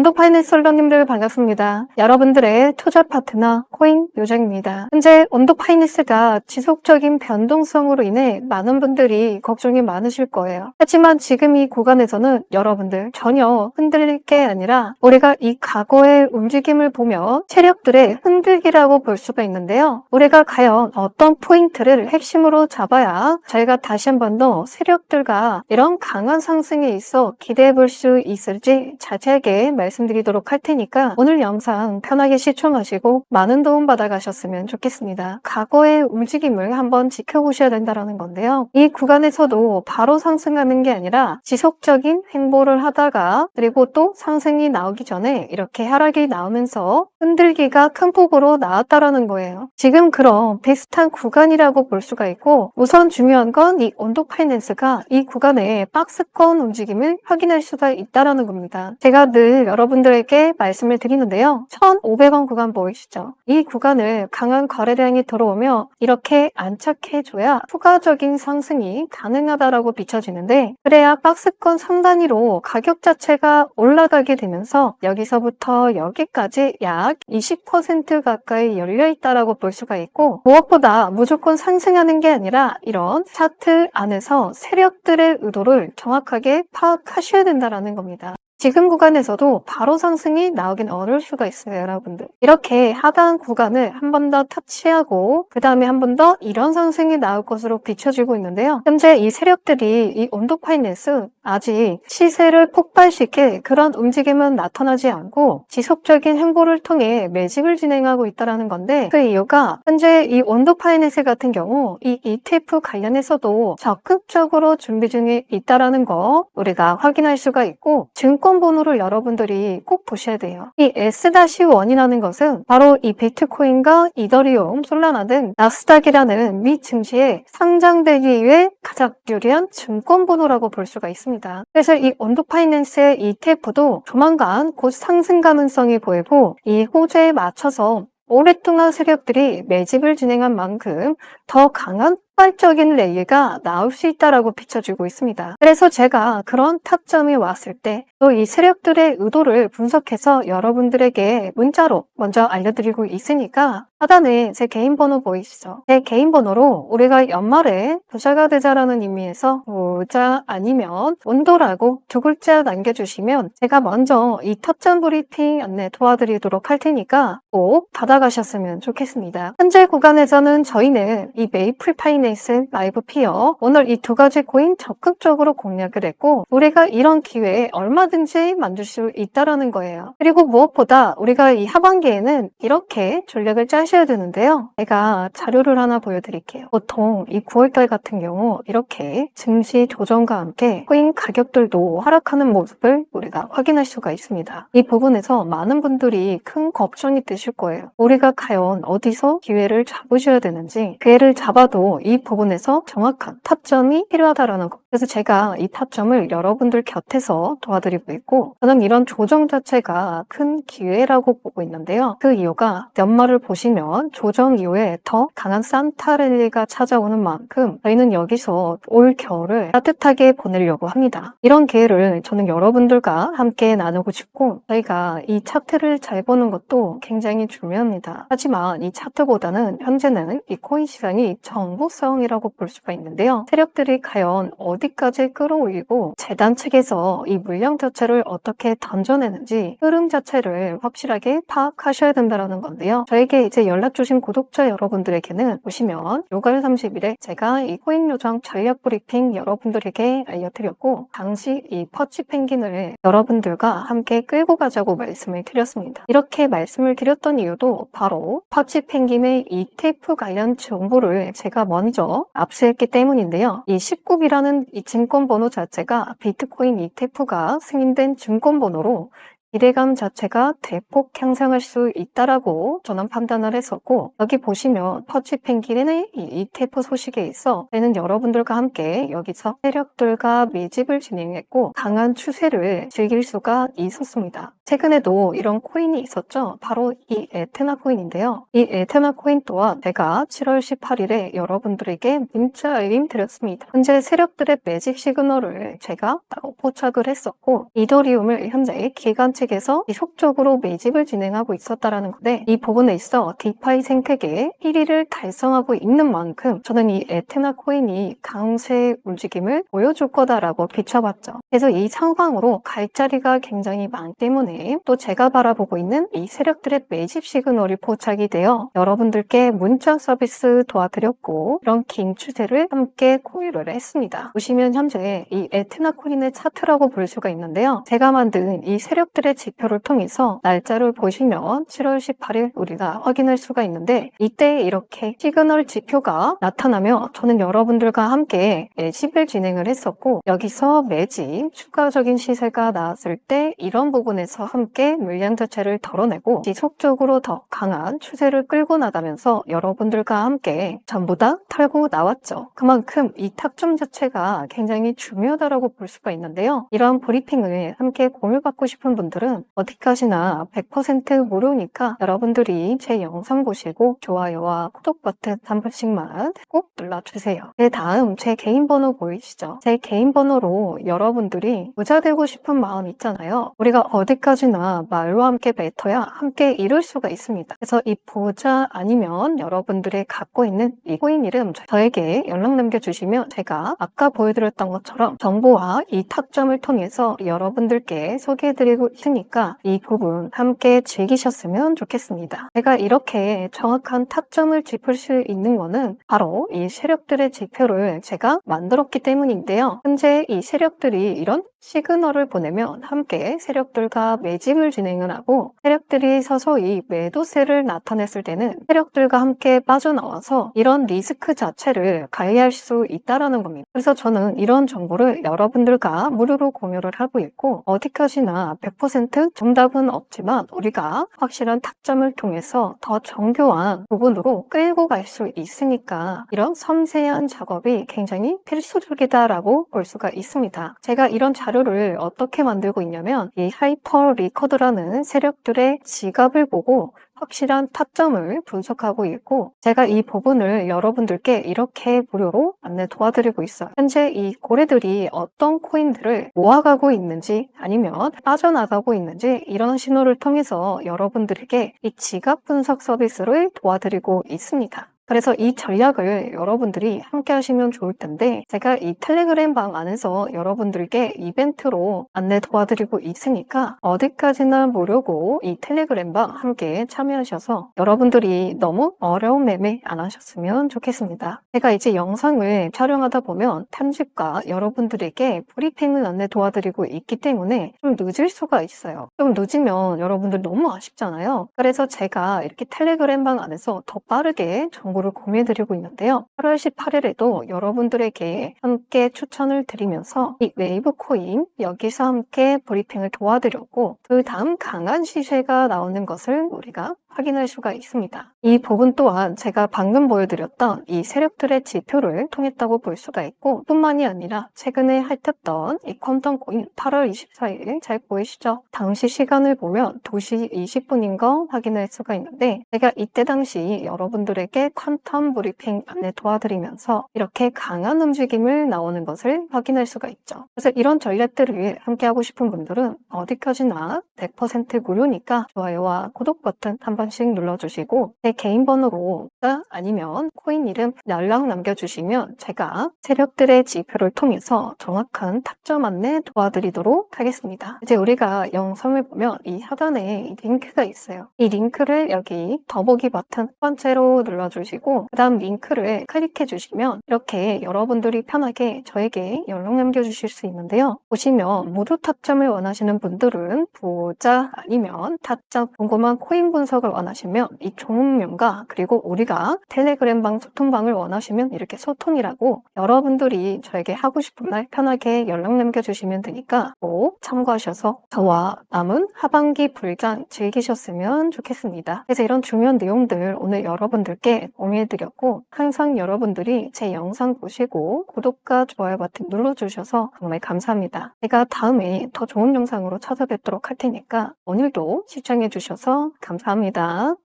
원도 파이낸스 홀더님들 반갑습니다. 여러분들의 투자 파트너 코인 요정입니다. 현재 원도 파이낸스가 지속적인 변동성으로 인해 많은 분들이 걱정이 많으실 거예요. 하지만 지금 이 구간에서는 여러분들 전혀 흔들릴 게 아니라 우리가 이 과거의 움직임을 보며 세력들의 흔들기라고 볼 수가 있는데요. 우리가 과연 어떤 포인트를 핵심으로 잡아야 저희가 다시 한 번 더 세력들과 이런 강한 상승에 있어 기대해 볼 수 있을지 자세하게 말씀드리 도록 할 테니까 오늘 영상 편하게 시청하시고 많은 도움 받아가셨으면 좋겠습니다. 과거의 움직임을 한번 지켜보셔야 된다는 건데요. 이 구간에서도 바로 상승하는 게 아니라 지속적인 행보를 하다가 그리고 또 상승이 나오기 전에 이렇게 하락이 나오면서 흔들기가 큰 폭으로 나왔다라는 거예요. 지금 그런 비슷한 구간이라고 볼 수가 있고 우선 중요한 건 이 온도 파이낸스가 이 구간의 박스권 움직임을 확인할 수가 있다라는 겁니다. 제가 늘 여러 분들에게 말씀을 드리는데요. 1,500원 구간 보이시죠? 이 구간을 강한 거래량이 들어오며 이렇게 안착해줘야 추가적인 상승이 가능하다라고 비춰지는데 그래야 박스권 상단위로 가격 자체가 올라가게 되면서 여기서부터 여기까지 약 20% 가까이 열려 있다라고 볼 수가 있고 무엇보다 무조건 상승하는 게 아니라 이런 차트 안에서 세력들의 의도를 정확하게 파악하셔야 된다라는 겁니다. 지금 구간에서도 바로 상승이 나오긴 어려울 수가 있어요, 여러분들. 이렇게 하단 구간을 한 번더 터치하고 그 다음에 한 번 더 이런 상승이 나올 것으로 비춰지고 있는데요. 현재 이 세력들이 이 온도 파이낸스 아직 시세를 폭발시킬 그런 움직임은 나타나지 않고 지속적인 행보를 통해 매집을 진행하고 있다는 건데 그 이유가 현재 이 온도 파이낸스 같은 경우 이 ETF 관련해서도 적극적으로 준비 중에 있다는 거 우리가 확인할 수가 있고 증권 번호를 여러분들이 꼭 보셔야 돼요. 이 S-1이라는 것은 바로 이 비트코인과 이더리움, 솔라나 등 나스닥이라는 미 증시에 상장되기 위해 가장 유리한 증권 번호라고 볼 수가 있습니다. 그래서 이 온도 파이낸스의 ETF도 조만간 곧 상승 가능성이 보이고 이 호재에 맞춰서 오랫동안 세력들이 매집을 진행한 만큼 더 강한 폭발적인 랠리가 나올 수 있다라고 비춰지고 있습니다. 그래서 제가 그런 타점이 왔을 때 또 이 세력들의 의도를 분석해서 여러분들에게 문자로 먼저 알려드리고 있으니까 하단에 제 개인 번호 보이시죠? 제 개인 번호로 우리가 연말에 부자가 되자라는 의미에서 부자 아니면 온도라고 두 글자 남겨주시면 제가 먼저 이 타점 브리핑 안내 도와드리도록 할 테니까 꼭 받아가셨으면 좋겠습니다. 현재 구간에서는 저희는 이 메이플 파이낸 스 라이브 피어 오늘 이 두 가지 코인 적극적으로 공략을 했고 우리가 이런 기회에 얼마든지 만들 수 있다라는 거예요. 그리고 무엇보다 우리가 이 하반기에는 이렇게 전략을 짜셔야 되는데요. 제가 자료를 하나 보여드릴게요. 보통 이 9월달 같은 경우 이렇게 증시 조정과 함께 코인 가격들도 하락하는 모습을 우리가 확인할 수가 있습니다. 이 부분에서 많은 분들이 큰 걱정이 되실 거예요. 우리가 과연 어디서 기회를 잡으셔야 되는지 기회를 잡아도 이 부분에서 정확한 타점이 필요하다라는 것. 그래서 제가 이 타점을 여러분들 곁에서 도와드리고 있고 저는 이런 조정 자체가 큰 기회라고 보고 있는데요. 그 이유가 연말을 보시면 조정 이후에 더 강한 산타랠리가 찾아오는 만큼 저희는 여기서 올 겨울을 따뜻하게 보내려고 합니다. 이런 기회를 저는 여러분들과 함께 나누고 싶고 저희가 이 차트를 잘 보는 것도 굉장히 중요합니다. 하지만 이 차트보다는 현재는 이 코인 시장이 정 보성이라고 볼 수가 있는데요. 세력들이 과연 어디까지 끌어올리고 재단 측에서 이 물량 자체를 어떻게 던져내는지 흐름 자체를 확실하게 파악하셔야 된다는 건데요. 저에게 이제 연락 주신 구독자 여러분들에게는 보시면 6월 30일에 제가 이 코인 요정 전략 브리핑 여러분들에게 알려드렸고 당시 이 퍼치 펭귄을 여러분들과 함께 끌고 가자고 말씀을 드렸습니다. 이렇게 말씀을 드렸던 이유도 바로 퍼치 펭귄의 ETF 관련 정보를 제가 먼저 압수했기 때문인데요. 이 19비라는 이 증권 번호 자체가 비트코인 ETF가 승인된 증권 번호로 기대감 자체가 대폭 향상할 수 있다라고 저는 판단을 했었고 여기 보시면 퍼치 펭귄의 이 ETF 소식에 있어 저는 여러분들과 함께 여기서 세력들과 매집을 진행했고 강한 추세를 즐길 수가 있었습니다. 최근에도 이런 코인이 있었죠. 바로 이 에테나 코인인데요. 이 에테나 코인 또한 제가 7월 18일에 여러분들에게 문자 알림 드렸습니다. 현재 세력들의 매집 시그널을 제가 따로 포착을 했었고 이더리움을 현재 기간 측에서 지속적으로 매집을 진행하고 있었다라는 건데 이 부분에 있어 디파이 생태계의 1위를 달성하고 있는 만큼 저는 이 에테나 코인이 강세 움직임을 보여줄 거다라고 비춰봤죠. 그래서 이 상황으로 갈 자리가 굉장히 많기 때문에 또 제가 바라보고 있는 이 세력들의 매집 시그널이 포착이 되어 여러분들께 문자 서비스 도와드렸고 이런 긴 추세를 함께 공유를 했습니다. 보시면 현재 이 에테나 코인의 차트라고 볼 수가 있는데요. 제가 만든 이 세력들의 지표를 통해서 날짜를 보시면 7월 18일 우리가 확인할 수가 있는데 이때 이렇게 시그널 지표가 나타나며 저는 여러분들과 함께 매집을 진행을 했었고 여기서 매집 추가적인 시세가 나왔을 때 이런 부분에서 함께 물량 자체를 덜어내고 지속적으로 더 강한 추세를 끌고 나가면서 여러분들과 함께 전부 다 털고 나왔죠. 그만큼 이 탁점 자체가 굉장히 중요하다고 볼 수가 있는데요. 이러한 브리핑을 함께 공유받고 싶은 분들은 어디까지나 100% 무료니까 여러분들이 제 영상 보시고 좋아요와 구독 버튼 한 번씩만 꼭 눌러주세요. 그 다음 제 개인 번호 보이시죠? 제 개인 번호로 여러분들이 부자 되고 싶은 마음 있잖아요. 우리가 어디까지나 말과 함께 뱉어야 함께 이룰 수가 있습니다. 그래서 이 부자 아니면 여러분들의 갖고 있는 이 코인 이름 저에게 연락 남겨주시면 제가 아까 보여드렸던 것처럼 정보와 이 탁점을 통해서 여러분들께 소개해드리고 있으니 까 이 부분 함께 즐기셨으면 좋겠습니다. 제가 이렇게 정확한 탁점을 짚을 수 있는 거는 바로 이 세력들의 지표를 제가 만들었기 때문인데요. 현재 이 세력들이 이런 시그널을 보내면 함께 세력들과 매집을 진행을 하고 세력들이 서서히 매도세를 나타냈을 때는 세력들과 함께 빠져나와서 이런 리스크 자체를 관리할 수 있다라는 겁니다. 그래서 저는 이런 정보를 여러분들과 무료로 공유를 하고 있고 어디까지나 100% 정답은 없지만 우리가 확실한 타점을 통해서 더 정교한 부분으로 끌고 갈 수 있으니까 이런 섬세한 작업이 굉장히 필수적이다라고 볼 수가 있습니다. 제가 이런 자료를 어떻게 만들고 있냐면 이 하이퍼 리커드라는 세력들의 지갑을 보고 확실한 타점을 분석하고 있고 제가 이 부분을 여러분들께 이렇게 무료로 안내 도와드리고 있어요. 현재 이 고래들이 어떤 코인들을 모아가고 있는지 아니면 빠져나가고 있는지 이런 신호를 통해서 여러분들에게 이 지갑 분석 서비스를 도와드리고 있습니다. 그래서 이 전략을 여러분들이 함께 하시면 좋을 텐데 제가 이 텔레그램 방 안에서 여러분들께 이벤트로 안내 도와드리고 있으니까 어디까지나 무료고 이 텔레그램 방 함께 참여하셔서 여러분들이 너무 어려운 매매 안 하셨으면 좋겠습니다. 제가 이제 영상을 촬영하다 보면 편집과 여러분들에게 브리핑을 안내 도와드리고 있기 때문에 좀 늦을 수가 있어요. 좀 늦으면 여러분들 너무 아쉽잖아요. 그래서 제가 이렇게 텔레그램 방 안에서 더 빠르게 정보 정보를 공유해드리고 있는데요. 8월 18일에도 여러분들에게 함께 추천을 드리면서 이 웨이브 코인 여기서 함께 브리핑을 도와드렸고 그 다음 강한 시세가 나오는 것을 우리가 확인할 수가 있습니다. 이 부분 또한 제가 방금 보여드렸던 이 세력들의 지표를 통했다고 볼 수가 있고 뿐만이 아니라 최근에 핥혔던 이 컴턴 코인 8월 24일 잘 보이시죠? 당시 시간을 보면 2시 20분인 거 확인할 수가 있는데 제가 이때 당시 여러분들에게 퀀텀 브리핑 안내 도와드리면서 이렇게 강한 움직임을 나오는 것을 확인할 수가 있죠. 그래서 이런 전략들을 함께 하고 싶은 분들은 어디까지나 100% 무료니까 좋아요와 구독 버튼 한번 씩 눌러주시고 제 개인 번호로 아니면 코인 이름 연락 남겨주시면 제가 세력들의 지표를 통해서 정확한 탁점 안내 도와드리도록 하겠습니다. 이제 우리가 영상을 보면 이 하단에 링크가 있어요. 이 링크를 여기 더보기 버튼 첫 번째로 눌러주시고 그 다음 링크를 클릭해 주시면 이렇게 여러분들이 편하게 저에게 연락 남겨주실 수 있는데요. 보시면 무료 타점을 원하시는 분들은 부자 아니면 타점 궁금한 코인 분석을 원하시면 이 종목명과 그리고 우리가 텔레그램방 소통방을 원하시면 이렇게 소통이라고 여러분들이 저에게 하고 싶은 말 편하게 연락 남겨주시면 되니까 꼭 참고하셔서 저와 남은 하반기 불장 즐기셨으면 좋겠습니다. 그래서 이런 중요한 내용들 오늘 여러분들께 공유해드렸고 항상 여러분들이 제 영상 보시고 구독과 좋아요 버튼 눌러주셔서 정말 감사합니다. 제가 다음에 더 좋은 영상으로 찾아뵙도록 할 테니까 오늘도 시청해주셔서 감사합니다. 있으니까